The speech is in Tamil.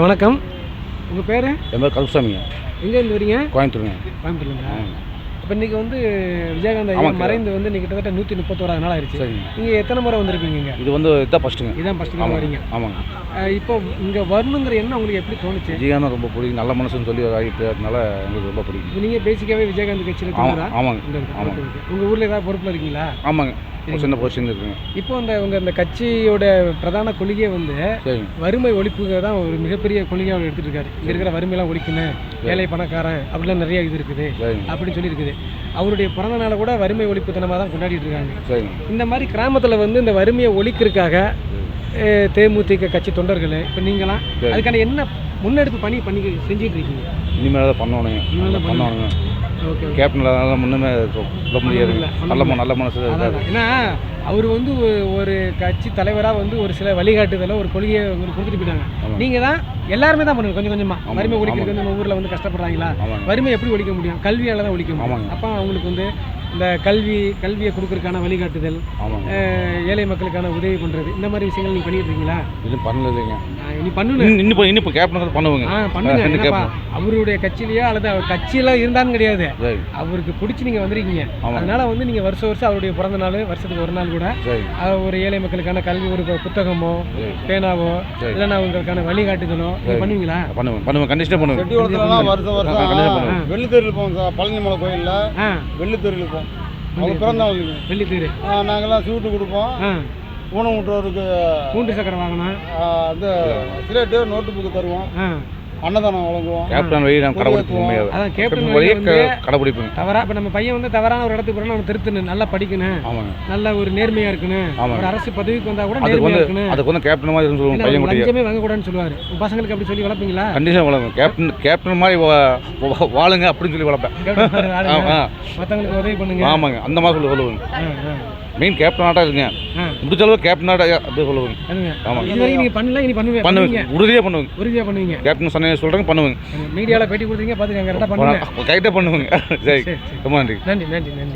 வணக்கம். உங்கள் பேர்? என் பேர் கருப்பசாமிங்க. எங்கேருந்து வரீங்க? கோயம்புத்தூருங்க. கோயம்புத்தூர்ங்களா? இப்போ இன்றைக்கி வந்து விஜயகாந்த் ஐயா. மறைந்து வந்து இன்னைக்கு கிட்டத்தட்ட நூற்றி முப்பத்தோராது நாள் ஆயிடுச்சு நீங்கள் எத்தனை முறை வந்திருப்பீங்க இது வந்து இதான் ஃபஸ்ட்டுங்க இதான் ஃபஸ்ட்டு வரீங்க. ஆமாங்க. இப்போ இங்கே வரணுங்கிற எண்ணம் உங்களுக்கு எப்படி தோணுச்சு? விஜயகாந்த் ரொம்ப பிடிக்கும். நல்ல மனசுன்னு சொல்லி ஆகிட்டு அதனால எங்களுக்கு ரொம்ப பிடிக்கும். நீங்கள் பேசிக்காவே விஜயகாந்த் கட்சியில் ஆமாங்க. ஆமாங்க. உங்கள் ஊரில் ஏதாவது பொறுப்பில் இருக்கீங்களா? ஆமாங்க. சின்ன பொசிஷன் இருக்குங்க. இப்போ அந்த உங்கள் இந்த கட்சியோட பிரதான கொள்கையே வந்து வறுமை ஒழிப்புக்கு தான் ஒரு மிகப்பெரிய கொள்கையாக அவர் எடுத்துட்டு இருக்காரு இங்கே இருக்கிற வறுமையெல்லாம் ஒழிக்கணும் ஏழை பணக்காரன் அப்படிலாம் நிறைய இது இருக்குது அப்படின்னு சொல்லி இருக்குது அவருடைய பிறந்த நாளை கூட வறுமை ஒழிப்பு தினமாக தான் கொண்டாடிட்டு இருக்காங்க. இந்த மாதிரி கிராமத்தில் வந்து இந்த வறுமையை ஒழிக்கிறதுக்காக தேமுதிக கட்சி தொண்டர்கள் இப்போ நீங்களாம். அதுக்கான என்ன முன்னெடுப்பு பணி பண்ணி செஞ்சுட்டு இருக்கீங்க? இனிமேல் தான் பண்ணணுங்க இனிமேல் தான் பண்ணணுங்க கேப்டன் இல்லாதனால முன்னுமே சொல்ல முடியாது. நல்ல நல்ல மனசு ஏன்னா அவர் வந்து ஒரு கட்சி தலைவராக வந்து ஒரு சில வழிகாட்டுதலை ஒரு கொள்கையை கொடுத்துட்டு போயிட்டாங்க. நீங்கள் தான் எல்லாருமே தான் பண்ணுங்க கொஞ்சம் கொஞ்சமாக வறுமை ஒழிக்கிறது. நம்ம ஊரில் வந்து கஷ்டப்படுறாங்களா? வறுமை எப்படி ஒழிக்க முடியும்? கல்வியால் தான் ஒழிக்க முடியும். அப்போ அவங்களுக்கு வந்து இந்த கல்வி கல்வியை கொடுக்கறதுக்கான வழிகாட்டுதல் ஏழை மக்களுக்கான உதவி பண்ணுறது இந்த மாதிரி விஷயங்கள் நீங்கள் பண்ணிட்டு இருக்கீங்களா? இன்னும் பண்ணல இல்லைங்க. அஹ், இனி பண்ணணும் இன்னும் இன்னும் கேப்டன் பண்ணுவோங்க. பண்ணுங்க. அவருடைய கட்சியிலயோ அல்லது அவர் கட்சியெல்லாம் இருந்தான்னு கிடையாது. அவருக்கு பிடிச்சி நீங்கள் வந்திருக்கீங்க. அதனால வந்து நீங்கள் வருஷம் வருஷம் அவருடைய பிறந்த நாள் வருஷத்துக்கு ஒரு நாள் கூட ஒரு ஏழை மக்களுக்கான கல்வி ஒரு புத்தகமோ பேனாவோ. இல்லைன்னா அவங்களுக்கான வழிகாட்டுதலோ. பண்ணுவீங்களா? பண்ணுவேன் பண்ணுவேன் கண்டிஷனாக பண்ணுவேன் வருஷம் வருஷம் பண்ணுவோம். வெள்ளித்தெருவில் போவோம் சார். பழனிமலை கோயிலில் ஆ. வெள்ளித்தெருவில் போவோம். அவங்க பிறந்த நாளுக்கு வெள்ளி தீரு ஆ, நாங்கெல்லாம் ஸ்வீட்டு கொடுப்போம். ஊனமுற்றோருக்கு பூண்டு சக்கரை வாங்கணும். ஆ, இந்த சிலேட்டு நோட்டு புக்கு தருவோம் அன்னதானம் வழங்குவோம். கேப்டன் வழி நான் கடைபிடிக்க முடியாது அதான் கேப்டன் வழியே வந்து கடைபிடிப்பேங்க தவறா இப்போ நம்ம பையன் வந்து தவறான ஒரு இடத்துக்கு போறோம்னா அவன் திருத்தணும். நல்லா படிக்கணும். ஆமாங்க. நல்ல ஒரு நேர்மையா இருக்கணும். ஒரு அரசு பதவிக்கு வந்தா கூட அதுக்கு நேர்மையா வந்து இருக்கணும். அதுக்கு வந்து கேப்டன் மாதிரி இருக்குன்னு சொல்லுவோம் பையன் குட்டியை லஞ்சமே வாங்கக்கூடாதுன்னு சொல்லுவாரு. பசங்களுக்கு அப்படி சொல்லி வளர்ப்பீங்களா? கண்டிஷன் வளர்க்கும் கேப்டன் கேப்டன் மாதிரி வாழுங்க அப்படின்னு சொல்லி வளர்ப்பேன். மத்தவங்களுக்கு உதவி பண்ணுங்க. ஆமாங்க. அந்த மாதிரி சொல்லி சொல்லுவேங்க மெயின் கேப்டன் ஆட்டா இருங்க. ஆ. முடிச்ச அளவு கேப்டன் ஆட்டா அப்படி சொல்லுவேங்க ஆமாங்க. இது வரைக்கும் நீங்க பண்ணல இனி பண்ணுவீங்க. பண்ணுவீங்க. உறுதியாக பண்ணுவேங்க. உறுதியா பண்ணுவீங்க. கேப்டன் சொன்ன சொல்கிறேங்க பண்ணுவேங்க. மீடியால பேட்டி கொடுத்தீங்க பாத்துக்கங்க கரெக்டா பண்ணுங்க. கைட்டாக பண்ணுவேங்க. சரி. ரொம்ப நன்றி. நன்றி நன்றி நன்றி.